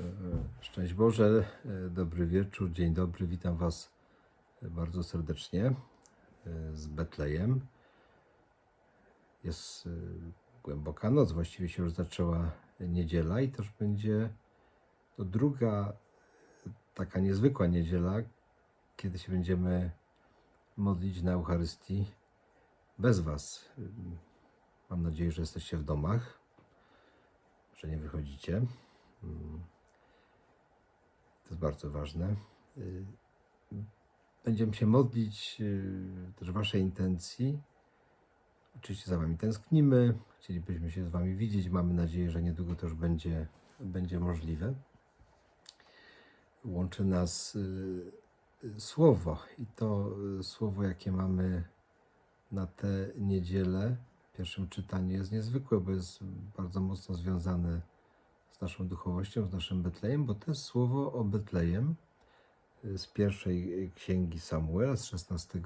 E, Szczęść Boże, e, dobry wieczór, dzień dobry, witam Was bardzo serdecznie e, z Betlejem. Jest e, głęboka noc, właściwie się już zaczęła niedziela i też będzie to druga e, taka niezwykła niedziela, kiedy się będziemy modlić na Eucharystii bez Was. Mam nadzieję, że jesteście w domach, że nie wychodzicie. To jest bardzo ważne. Y, Będziemy się modlić y, też Waszej intencji. Oczywiście za Wami tęsknimy. Chcielibyśmy się z Wami widzieć. Mamy nadzieję, że niedługo to już będzie, będzie możliwe. Łączy nas y, słowo i to słowo, jakie mamy na tę niedzielę w pierwszym czytaniu jest niezwykłe, bo jest bardzo mocno związane z naszą duchowością, z naszym Betlejem, bo to jest słowo o Betlejem y, z pierwszej y, księgi Samuela, z 16 y,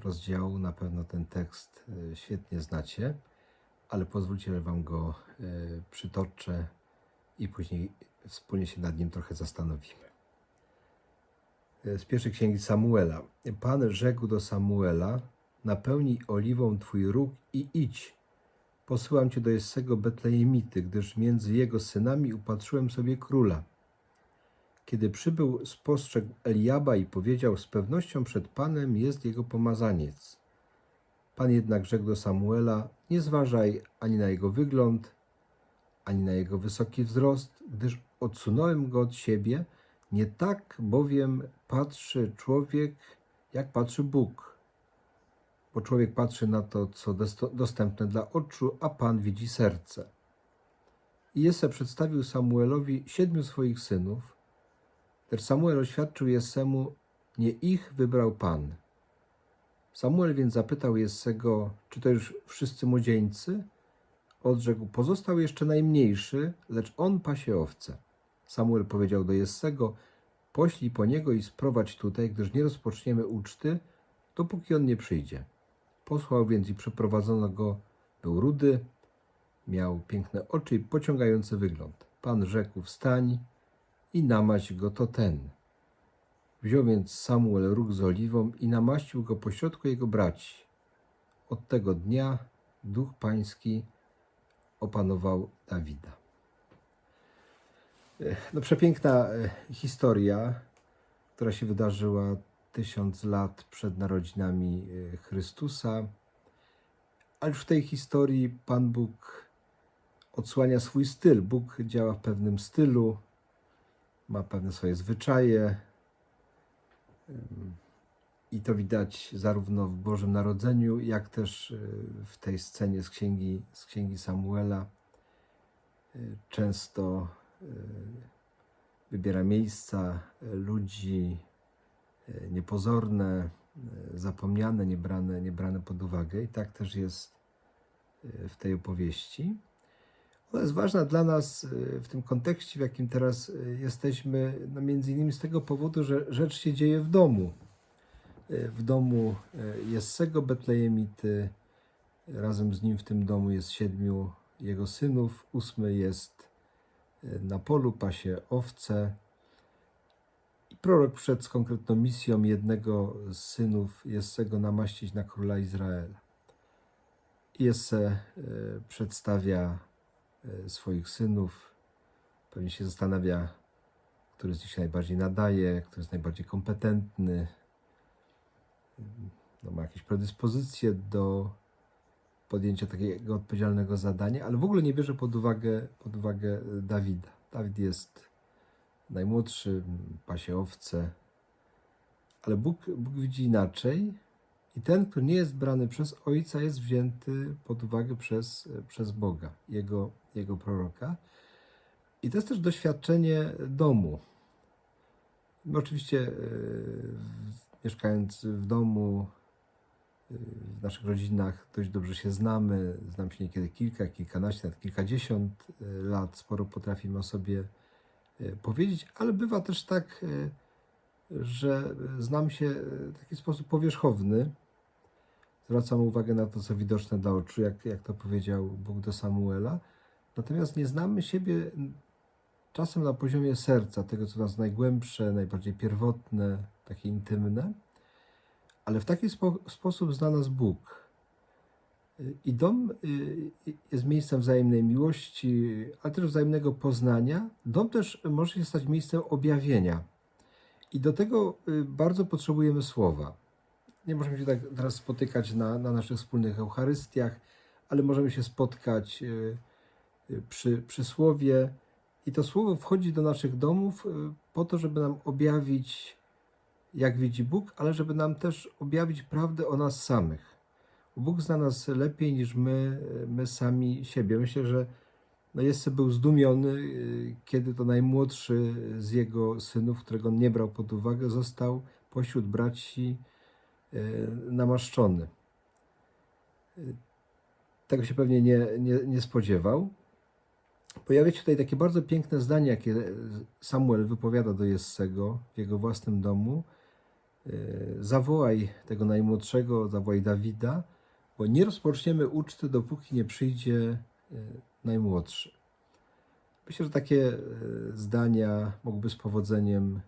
rozdziału. Na pewno ten tekst świetnie znacie, ale pozwólcie, że Wam go przytoczę i później wspólnie się nad nim trochę zastanowimy. Z pierwszej księgi Samuela. Pan rzekł do Samuela: Napełnij oliwą twój róg i idź. Posyłam cię do Jessego Betlejemity, gdyż między jego synami upatrzyłem sobie króla. Kiedy przybył, spostrzegł Eliaba i powiedział: Z pewnością przed Panem jest jego pomazaniec. Pan jednak rzekł do Samuela: Nie zważaj ani na jego wygląd, ani na jego wysoki wzrost, gdyż odsunąłem go od siebie. Nie tak bowiem patrzy człowiek, jak patrzy Bóg. Bo człowiek patrzy na to, co dostępne dla oczu, a Pan widzi serce. I przedstawił Samuelowi siedmiu swoich synów, lecz Samuel oświadczył Jessemu, nie ich wybrał Pan. Samuel więc zapytał Jessego, czy to już wszyscy młodzieńcy? Odrzekł, pozostał jeszcze najmniejszy, lecz on pasie owce. Samuel powiedział do Jessego, poślij po niego i sprowadź tutaj, gdyż nie rozpoczniemy uczty, dopóki on nie przyjdzie. Posłał więc i przeprowadzono go, był rudy, miał piękne oczy i pociągający wygląd. Pan rzekł, wstań i namaść go to ten. Wziął więc Samuel róg z oliwą i namaścił go pośrodku jego braci. Od tego dnia duch pański opanował Dawida. E, No, przepiękna e, historia, która się wydarzyła tysiąc lat przed narodzinami e, Chrystusa. Ale już w tej historii Pan Bóg odsłania swój styl. Bóg działa w pewnym stylu, ma pewne swoje zwyczaje. I to widać zarówno w Bożym Narodzeniu, jak też y, w tej scenie z księgi, z księgi Samuela. Y, Często wybiera miejsca, ludzi niepozorne, y, zapomniane, niebrane, niebrane pod uwagę. I tak też jest y, w tej opowieści. Ona jest ważna dla nas w tym kontekście, w jakim teraz jesteśmy, no między innymi z tego powodu, że rzecz się dzieje w domu. W domu Jessego Betlejemity, razem z nim w tym domu jest siedmiu jego synów, ósmy jest na polu, pasie owce. Prorok przyszedł z konkretną misją jednego z synów Jessego namaścić na króla Izraela. Jesse y, przedstawia y, swoich synów. Pewnie się zastanawia, który z nich się najbardziej nadaje, który jest najbardziej kompetentny. No, ma jakieś predyspozycje do podjęcia takiego odpowiedzialnego zadania, ale w ogóle nie bierze pod uwagę, pod uwagę Dawida. Dawid jest najmłodszy, pasie owce, ale Bóg, Bóg widzi inaczej i ten, który nie jest brany przez Ojca, jest wzięty pod uwagę przez, przez Boga, jego, jego proroka. I to jest też doświadczenie domu. My oczywiście w- mieszkając w domu, e, w naszych rodzinach dość dobrze się znamy. Znam się niekiedy kilka, kilkanaście, nawet kilkadziesiąt e, lat. Sporo potrafimy o sobie powiedzieć, ale bywa też tak, e, że znam się w taki sposób powierzchowny. Zwracam uwagę na to, co widoczne dla oczu, jak, jak to powiedział Bóg do Samuela. Natomiast nie znamy siebie czasem na poziomie serca, tego co nas najgłębsze, najbardziej pierwotne, takie intymne, ale w taki spo, sposób zna nas Bóg. Y, I dom y, jest miejscem wzajemnej miłości, ale też wzajemnego poznania. Dom też może się stać miejscem objawienia. I do tego y, bardzo potrzebujemy słowa. Nie możemy się tak teraz spotykać na, na naszych wspólnych Eucharystiach, ale możemy się spotkać y, y, przy, przy słowie. I to słowo wchodzi do naszych domów y, po to, żeby nam objawić, jak widzi Bóg, ale żeby nam też objawić prawdę o nas samych. Bóg zna nas lepiej niż my, my sami siebie. Myślę, że no Jesse był zdumiony, y, kiedy to najmłodszy z jego synów, którego on nie brał pod uwagę, został pośród braci y, namaszczony. Y, Tego się pewnie nie, nie, nie spodziewał. Pojawia się tutaj takie bardzo piękne zdanie, jakie Samuel wypowiada do Jessego w jego własnym domu. Zawołaj tego najmłodszego, zawołaj Dawida, bo nie rozpoczniemy uczty, dopóki nie przyjdzie najmłodszy. Myślę, że takie e, zdania mogłyby z powodzeniem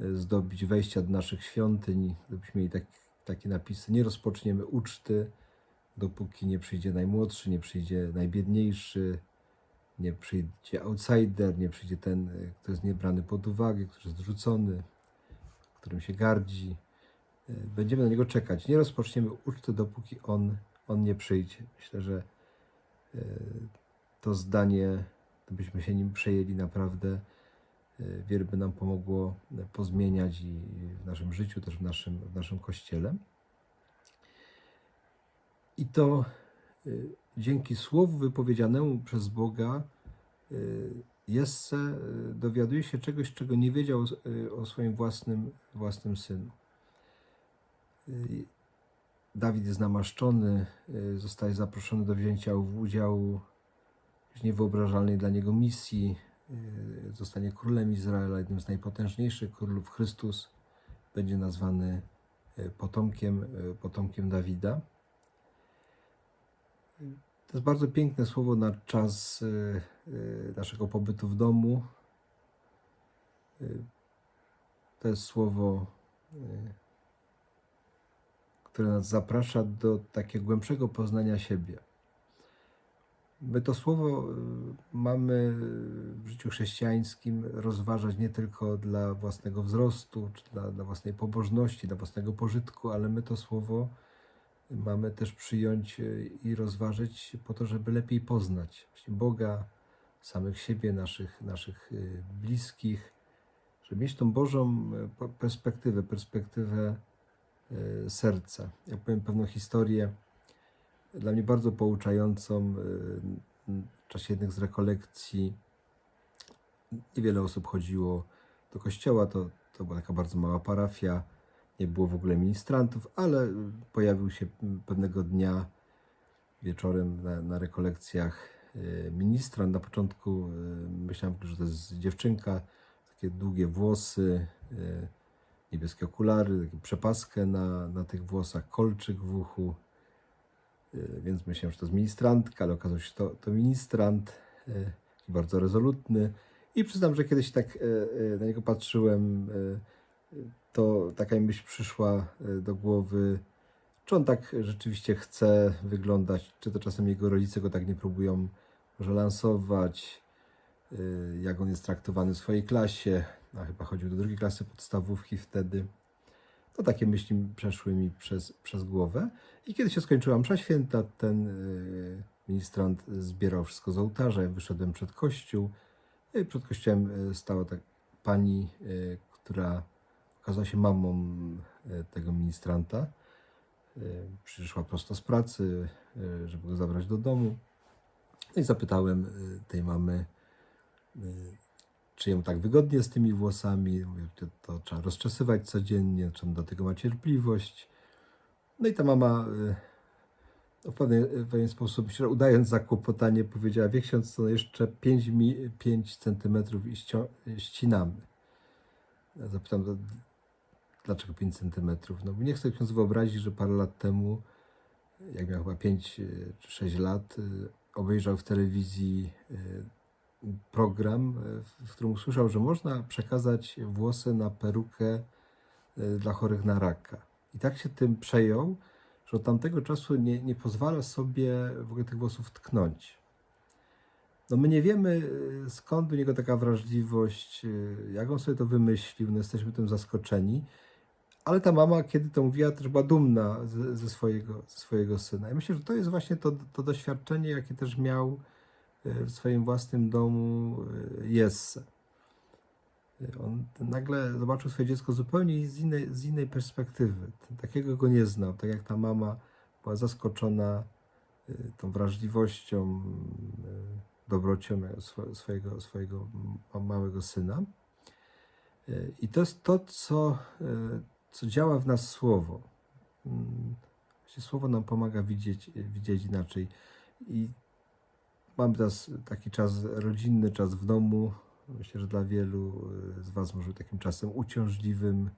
e, zdobić wejścia do naszych świątyń, gdybyśmy mieli tak, takie napisy. Nie rozpoczniemy uczty, dopóki nie przyjdzie najmłodszy, nie przyjdzie najbiedniejszy, nie przyjdzie outsider, nie przyjdzie ten, e, kto jest niebrany pod uwagę, który jest zrzucony, którym się gardzi. Będziemy na niego czekać. Nie rozpoczniemy uczty, dopóki on, on nie przyjdzie. Myślę, że to zdanie, gdybyśmy się nim przejęli naprawdę, wiele by nam pomogło pozmieniać i w naszym życiu, też w naszym, w naszym kościele. I to y, dzięki słowu wypowiedzianemu przez Boga y, Jesse y, dowiaduje się czegoś, czego nie wiedział o swoim własnym, własnym synu. Dawid jest namaszczony, zostaje zaproszony do wzięcia udziału w niewyobrażalnej dla niego misji. Zostanie królem Izraela, jednym z najpotężniejszych królów. Chrystus będzie nazwany potomkiem, potomkiem Dawida. To jest bardzo piękne słowo na czas naszego pobytu w domu. To jest słowo które nas zaprasza do takiego głębszego poznania siebie. My to słowo y, mamy w życiu chrześcijańskim rozważać nie tylko dla własnego wzrostu, czy dla, dla własnej pobożności, dla własnego pożytku, ale my to słowo mamy też przyjąć y, i rozważyć po to, żeby lepiej poznać właśnie Boga, samych siebie, naszych, naszych y, bliskich, żeby mieć tą Bożą perspektywę, perspektywę serca. Ja powiem pewną historię, dla mnie bardzo pouczającą. E, w czasie jednych z rekolekcji niewiele osób chodziło do kościoła, to, to była taka bardzo mała parafia, nie było w ogóle ministrantów, ale pojawił się pewnego dnia wieczorem na, na rekolekcjach e, ministrant. Na początku myślałem, że to jest dziewczynka, takie długie włosy, niebieskie okulary, przepaskę na, na tych włosach, kolczyk w uchu. Y, więc myślałem, że to jest ministrantka, ale okazało się, że to, to ministrant, y, bardzo rezolutny. I przyznam, że kiedyś tak y, na niego patrzyłem, to taka myśl przyszła do głowy, czy on tak rzeczywiście chce wyglądać, czy to czasem jego rodzice go tak nie próbują może lansować, jak on jest traktowany w swojej klasie, a chyba chodził do drugiej klasy podstawówki wtedy. To takie myśli przeszły mi przez, przez głowę. I kiedy się skończyła msza święta, ten y, ministrant zbierał wszystko z ołtarza. Ja wyszedłem przed kościół. I przed kościołem y, stała tak pani, y, która okazała się mamą tego ministranta. Przyszła prosto z pracy, żeby go zabrać do domu. No i zapytałem tej mamy, czy ją tak wygodnie z tymi włosami, to, trzeba rozczesywać codziennie, on do tego ma cierpliwość. No i ta mama y, no w, pewien, w pewien sposób, myślę, udając zakłopotanie, powiedziała, wie ksiądz, to jeszcze 5, 5 centymetrów i ścinamy. Ja zapytam, dlaczego 5 centymetrów? No bo nie chcę ksiądz wyobrazić, że parę lat temu, jak miał chyba 5 y, czy 6 lat, y, obejrzał w telewizji program, e, w- którym usłyszał, że można przekazać włosy na perukę e, dla chorych na raka. I tak się tym przejął, że od tamtego czasu nie, nie pozwala sobie w ogóle tych włosów tknąć. No my nie wiemy e, skąd u niego taka wrażliwość, jak on sobie to wymyślił, no jesteśmy tym zaskoczeni. Ale ta mama, kiedy to mówiła, też była dumna ze, ze, swojego, ze swojego syna. I myślę, że to jest właśnie to, to doświadczenie, jakie też miał w swoim własnym domu e, Jesse. On nagle zobaczył swoje dziecko zupełnie z innej, z innej perspektywy. Takiego go nie znał. Tak jak ta mama była zaskoczona e, tą wrażliwością, e, dobrocią swo- swojego, swojego ma- małego syna. I to jest to, co, co działa w nas słowo. Mm, słowo nam pomaga widzieć, widzieć inaczej. I mam teraz taki czas rodzinny, czas w domu. Myślę, że dla wielu e, z Was może być takim czasem uciążliwym.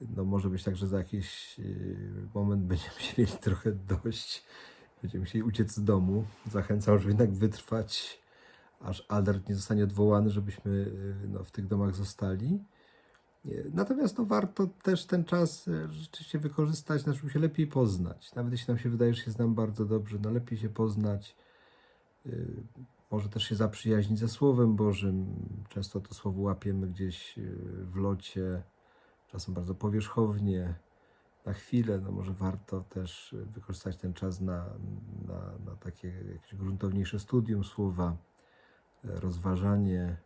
No może być tak, że za jakiś e, moment będziemy się mieli trochę dość. Będziemy musieli uciec z domu. Zachęcam, żeby jednak wytrwać, aż alert nie zostanie odwołany, żebyśmy e, no, w tych domach zostali. Natomiast no, warto też ten czas rzeczywiście wykorzystać, żeby się lepiej poznać. Nawet jeśli nam się wydaje, że się znam bardzo dobrze, no lepiej się poznać. Y, Może też się zaprzyjaźnić ze Słowem Bożym. Często to słowo łapiemy gdzieś y, w locie, czasem bardzo powierzchownie, na chwilę. No może warto też y, wykorzystać ten czas na, na, na takie jakieś gruntowniejsze studium słowa, rozważanie.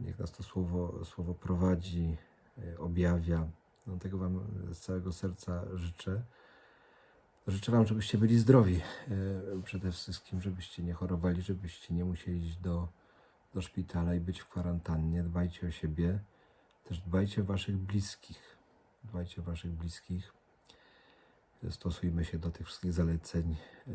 Niech nas to słowo, słowo prowadzi, objawia. No, tego Wam z całego serca życzę. Życzę Wam, żebyście byli zdrowi e, przede wszystkim, żebyście nie chorowali, żebyście nie musieli iść do, do szpitala i być w kwarantannie. Dbajcie o siebie, też dbajcie o Waszych bliskich. Dbajcie o Waszych bliskich. Stosujmy się do tych wszystkich zaleceń, e,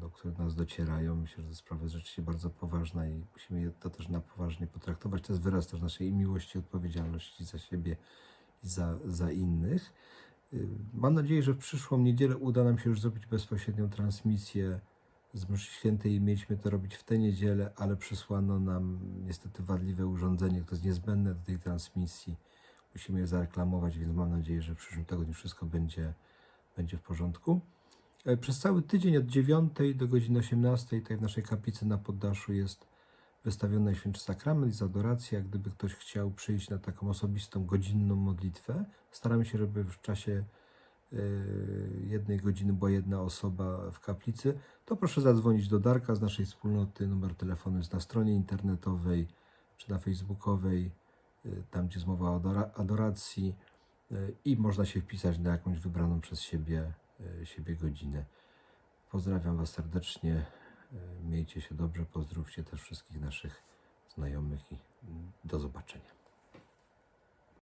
no, które do nas docierają. Myślę, że to sprawa jest rzeczywiście bardzo poważna i musimy to też na poważnie potraktować. To jest wyraz też naszej miłości odpowiedzialności za siebie i za, za innych. Y, Mam nadzieję, że w przyszłą niedzielę uda nam się już zrobić bezpośrednią transmisję z mszy świętej mieliśmy to robić w tę niedzielę, ale przysłano nam niestety wadliwe urządzenie, które jest niezbędne do tej transmisji. Musimy je zareklamować, więc mam nadzieję, że w przyszłym tygodniu wszystko będzie, będzie w porządku. E, Przez cały tydzień od 9 do godziny 18 tutaj w naszej kaplicy na poddaszu jest wystawiony Najświętszy Sakrament i z adoracji, jak gdyby ktoś chciał przyjść na taką osobistą, godzinną modlitwę. Staramy się, żeby w czasie e, jednej godziny była jedna osoba w kaplicy, to proszę zadzwonić do Darka z naszej wspólnoty. Numer telefonu jest na stronie internetowej czy na facebookowej, e, tam gdzie jest mowa o adora- adoracji e, i można się wpisać na jakąś wybraną przez siebie, siebie godzinę. Pozdrawiam Was serdecznie. E, Miejcie się dobrze, pozdrówcie też wszystkich naszych znajomych i mm, do zobaczenia.